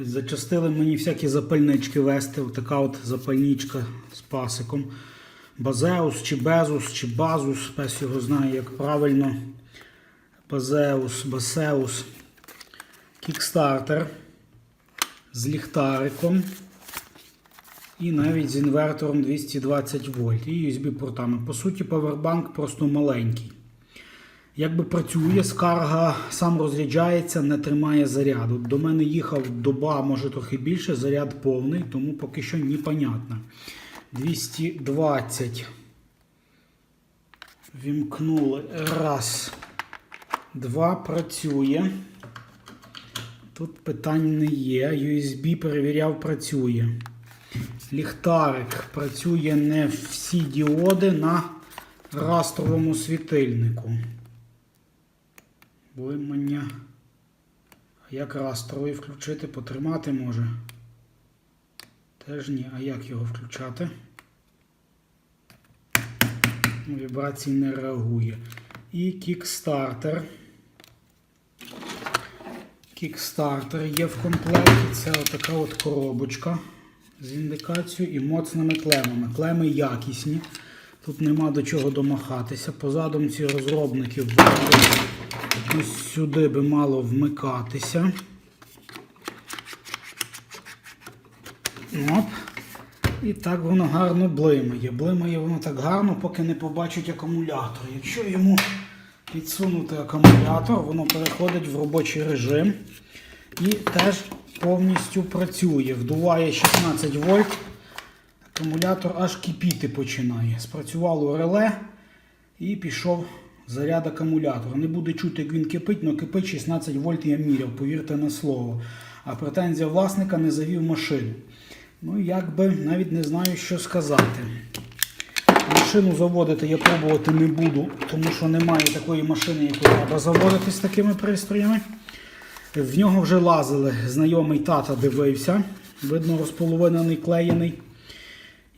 Зачастили мені всякі запальнички вести. Отака от запальничка з пасиком. Базеус чи Безус, чи Базус, пес його знає, як правильно. Базеус, Басеус. Кікстартер з ліхтариком. І навіть з інвертором 220 вольт і USB-портами. По суті, павербанк просто маленький. Якби працює, скарга сам розряджається, не тримає заряду. До мене їхав доба, може трохи більше, заряд повний, тому поки що непонятно. 220. Вімкнули. Раз. Два. Працює. Тут питань не є. USB перевіряв, працює. Ліхтарик працює не всі діоди на растровому світильнику. Блимання. А як растровий включити? Потримати може? Теж ні. А як його включати? Вібрації не реагує. І кікстартер. Кікстартер є в комплекті. Це отака от коробочка з індикацією і моцними клемами. Клеми якісні. Тут нема до чого домахатися. По задумці розробників ось сюди би мало вмикатися. Оп. І так воно гарно блимає. Блимає воно так гарно, поки не побачить акумулятор. Якщо йому підсунути акумулятор, воно переходить в робочий режим і теж повністю працює. Вдуває 16 вольт. Акумулятор аж кипіти починає. Спрацювало реле і пішов заряд акумулятора. Не буде чути, як він кипить, але кипить 16 вольт я міряв, повірте на слово. А претензія власника не завів машину. Ну, якби навіть не знаю, що сказати. Машину заводити я пробувати не буду, тому що немає такої машини, яку треба заводити з такими пристроями. В нього вже лазили, знайомий тата дивився, видно, розполовинений клеєний.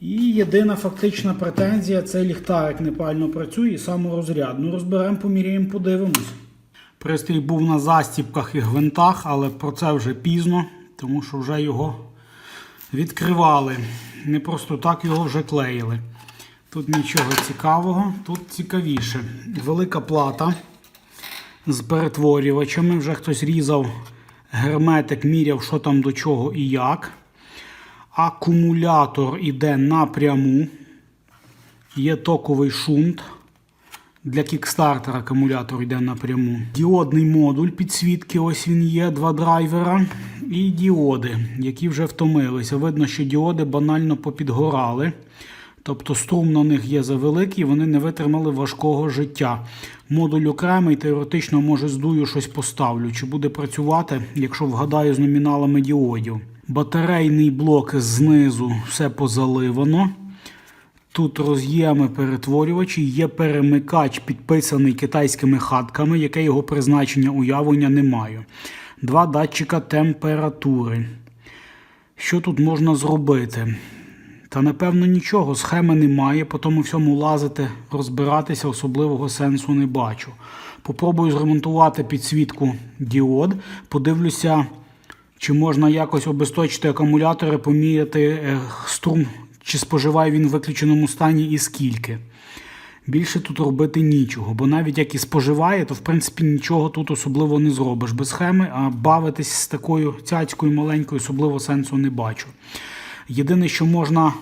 І єдина фактична претензія це ліхтарик неправильно працює і саморозряд. Ну, розберемо, поміряємо, подивимось. Пристрій був на застіпках і гвинтах, але про це вже пізно, тому що вже його відкривали. Не просто так його вже клеїли. Тут нічого цікавого, тут цікавіше. Велика плата з перетворювачами. Вже хтось різав герметик, міряв, що там до чого і як. Акумулятор іде напряму. Є токовий шунт. Для кікстартера акумулятор йде напряму. Діодний модуль підсвітки, ось він є, два драйвера. І діоди, які вже втомилися. Видно, що діоди банально попідгорали. Тобто струм на них є завеликий, вони не витримали важкого життя. Модуль окремий, теоретично, може, здую щось поставлю. Чи буде працювати, якщо вгадаю з номіналами діодів. Батарейний блок знизу все позаливано. Тут роз'єми перетворювачі, є перемикач, підписаний китайськими хатками, яке його призначення уявлення не маю. Два датчика температури. Що тут можна зробити? Та напевно нічого, схеми немає, по тому всьому лазити, розбиратися особливого сенсу не бачу. Попробую зремонтувати підсвітку діод, подивлюся, чи можна якось обесточити акумулятори, поміряти е, струм, чи споживає він в виключеному стані і скільки. Більше тут робити нічого, бо навіть як і споживає, то в принципі нічого тут особливо не зробиш без схеми, а бавитись з такою цяцькою маленькою особливо сенсу не бачу. Єдине, що можна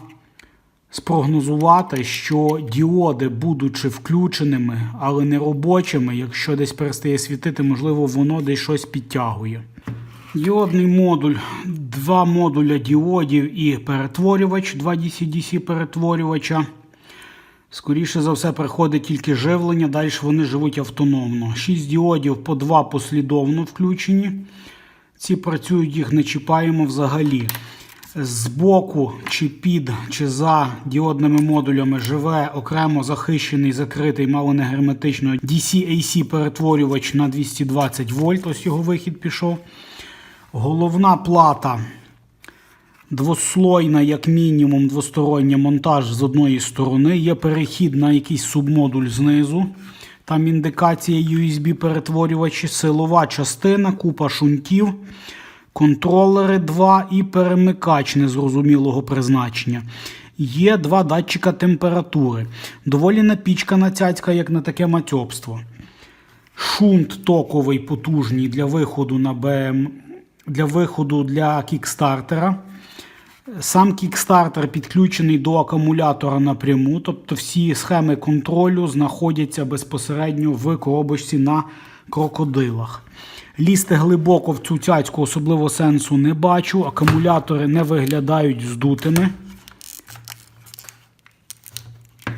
спрогнозувати, що діоди, будучи включеними, але не робочими, якщо десь перестає світити, можливо, воно десь щось підтягує. Діодний модуль, два модуля діодів і перетворювач, два DC-DC перетворювача. Скоріше за все, приходить тільки живлення, далі вони живуть автономно. 6 діодів по 2 послідовно включені. Ці працюють, їх не чіпаємо взагалі. Збоку, чи під, чи за діодними модулями живе окремо захищений, закритий, мало не герметично DC-AC перетворювач на 220 вольт. Ось його вихід пішов. Головна плата двослойна, як мінімум, двостороння монтаж з одної сторони. Є перехід на якийсь субмодуль знизу. Там індикація USB перетворювачі, силова частина, купа шунтів. контролери 2 і перемикач незрозумілого призначення. Є два датчика температури. Доволі напічкана цяцька, як на таке матьобство. Шунт токовий потужний для виходу на БМ, для виходу для кікстартера. Сам кікстартер підключений до акумулятора напряму, тобто всі схеми контролю знаходяться безпосередньо в коробочці на крокодилах. Лізти глибоко в цю цяцьку особливо сенсу не бачу. Акумулятори не виглядають здутими.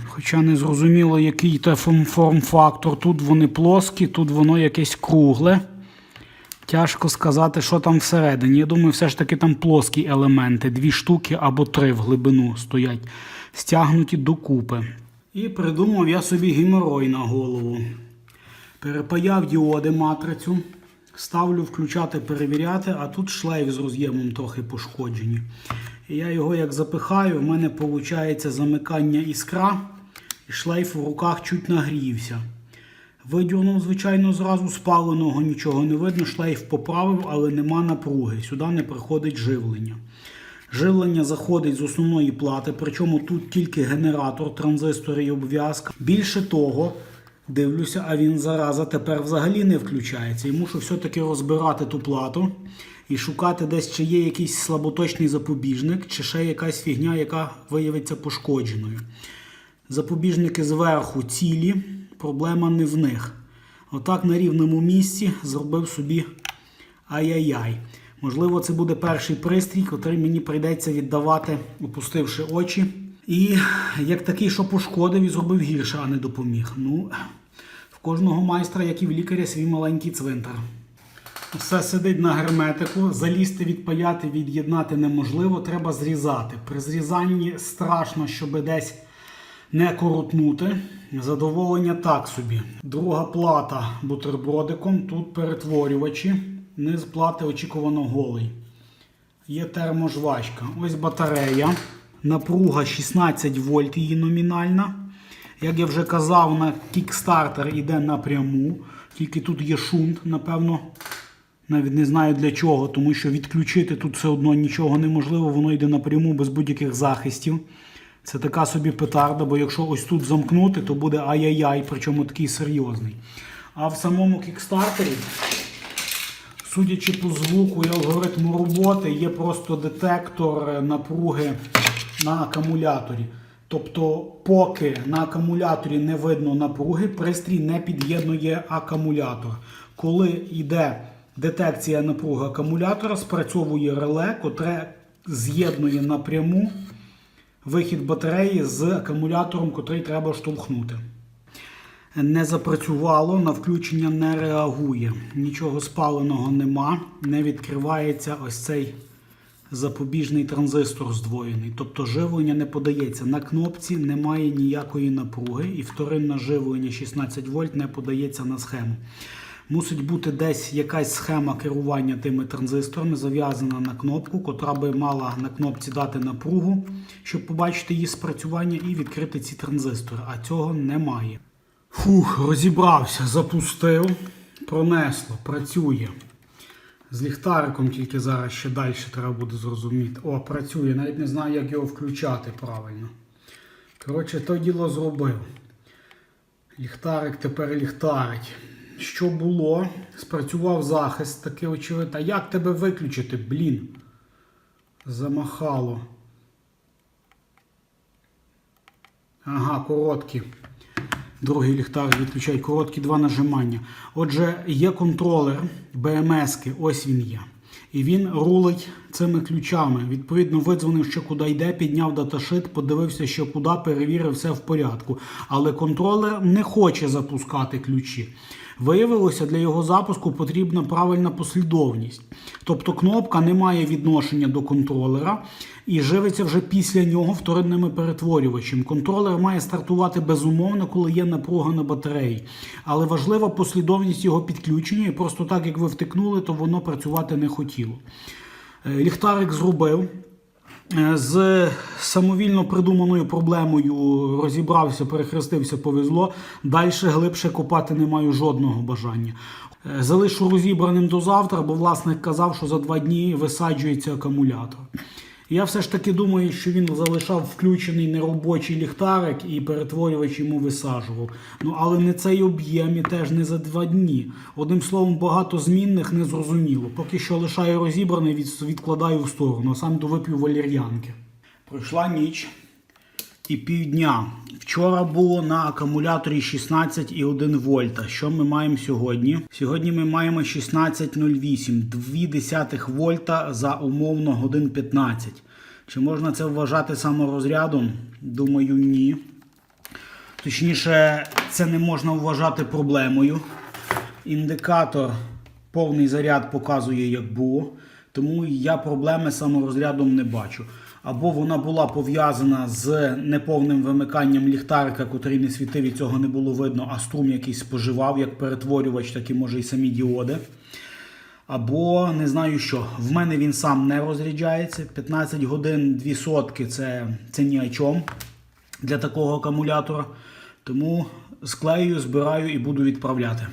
Хоча не зрозуміло, який форм- форм-фактор. Тут вони плоскі, тут воно якесь кругле. Тяжко сказати, що там всередині. Я думаю, все ж таки там плоскі елементи, дві штуки або три в глибину стоять, стягнуті докупи. І придумав я собі геморой на голову. Перепаяв діоди матрицю, ставлю включати, перевіряти, а тут шлейф з роз'ємом трохи пошкоджені. Я його як запихаю, в мене виходить замикання іскра, і шлейф в руках чуть нагрівся. Видюрнув, звичайно, зразу спаленого, нічого не видно. Шлейф поправив, але нема напруги. Сюди не приходить живлення. Живлення заходить з основної плати, причому тут тільки генератор, транзистори і обв'язка. Більше того, дивлюся, а він зараза тепер взагалі не включається. І мушу все-таки розбирати ту плату і шукати десь, чи є якийсь слаботочний запобіжник, чи ще якась фігня, яка виявиться пошкодженою. Запобіжники зверху цілі, проблема не в них. Отак на рівному місці зробив собі ай-яй-яй. Можливо, це буде перший пристрій, який мені прийдеться віддавати, опустивши очі. І як такий, що пошкодив і зробив гірше, а не допоміг. Ну, в кожного майстра, як і в лікаря, свій маленький цвинтар. Все сидить на герметику, залізти, відпаяти, від'єднати неможливо, треба зрізати. При зрізанні страшно, щоб десь не коротнути. Задоволення так собі. Друга плата бутербродиком, тут перетворювачі. Низ плати очікувано голий. Є терможвачка. Ось батарея. Напруга 16 вольт її номінальна. Як я вже казав, на кікстартер йде напряму. Тільки тут є шунт, напевно. Навіть не знаю для чого, тому що відключити тут все одно нічого неможливо, воно йде напряму без будь-яких захистів. Це така собі петарда, бо якщо ось тут замкнути, то буде ай-яй-яй, причому такий серйозний. А в самому кікстартері, судячи по звуку і алгоритму роботи, є просто детектор напруги на акумуляторі. Тобто, поки на акумуляторі не видно напруги, пристрій не під'єднує акумулятор. Коли йде детекція напруги акумулятора, спрацьовує реле, котре з'єднує напряму вихід батареї з акумулятором, котрий треба штовхнути. Не запрацювало, на включення не реагує. Нічого спаленого нема. Не відкривається ось цей запобіжний транзистор здвоєний. Тобто живлення не подається. На кнопці немає ніякої напруги, і вторинне живлення 16 вольт не подається на схему. Мусить бути десь якась схема керування тими транзисторами, зав'язана на кнопку, котра би мала на кнопці дати напругу, щоб побачити її спрацювання і відкрити ці транзистори. А цього немає. Фух, розібрався, запустив, пронесло, працює. З ліхтариком тільки зараз ще далі треба буде зрозуміти. О, працює, навіть не знаю, як його включати правильно. Коротше, то діло зробив. Ліхтарик тепер ліхтарить. Що було? Спрацював захист, таке очевидно. А як тебе виключити, блін? Замахало. Ага, короткі. Другий ліхтар відключай короткі два нажимання. Отже, є контролер BMS, ось він є. І він рулить цими ключами. Відповідно, видзвонив, що куди йде, підняв даташит, подивився, що куди, перевірив, все в порядку. Але контролер не хоче запускати ключі. Виявилося, для його запуску потрібна правильна послідовність. Тобто кнопка не має відношення до контролера і живиться вже після нього вторинними перетворювачем. Контролер має стартувати безумовно, коли є напруга на батареї. Але важлива послідовність його підключення, і просто так, як ви втикнули, то воно працювати не хотіло. Е, Ліхтарик зробив. Е, З самовільно придуманою проблемою розібрався, перехрестився, повезло. Далі глибше копати не маю жодного бажання. Е, Залишу розібраним до завтра, бо власник казав, що за два дні висаджується акумулятор. Я все ж таки думаю, що він залишав включений неробочий ліхтарик і перетворювач йому висаджував. Ну але не цей об'єм і теж не за два дні. Одним словом, багато змінних не зрозуміло. Поки що лишаю розібраний, від- відкладаю в сторону, сам довип'ю валір'янки. Пройшла ніч і півдня. Вчора було на акумуляторі 16,1 вольта. Що ми маємо сьогодні? Сьогодні ми маємо 16,08, 2 вольта за умовно годин 15. Чи можна це вважати саморозрядом? Думаю, ні. Точніше, це не можна вважати проблемою. Індикатор повний заряд показує, як було. Тому я проблеми з саморозрядом не бачу. Або вона була пов'язана з неповним вимиканням ліхтарика, котрий не світив і цього не було видно, а струм якийсь споживав, як перетворювач, так і може і самі діоди. Або не знаю що. В мене він сам не розряджається. 15 годин 2 сотки це, це ні о чому для такого акумулятора. Тому склею, збираю і буду відправляти.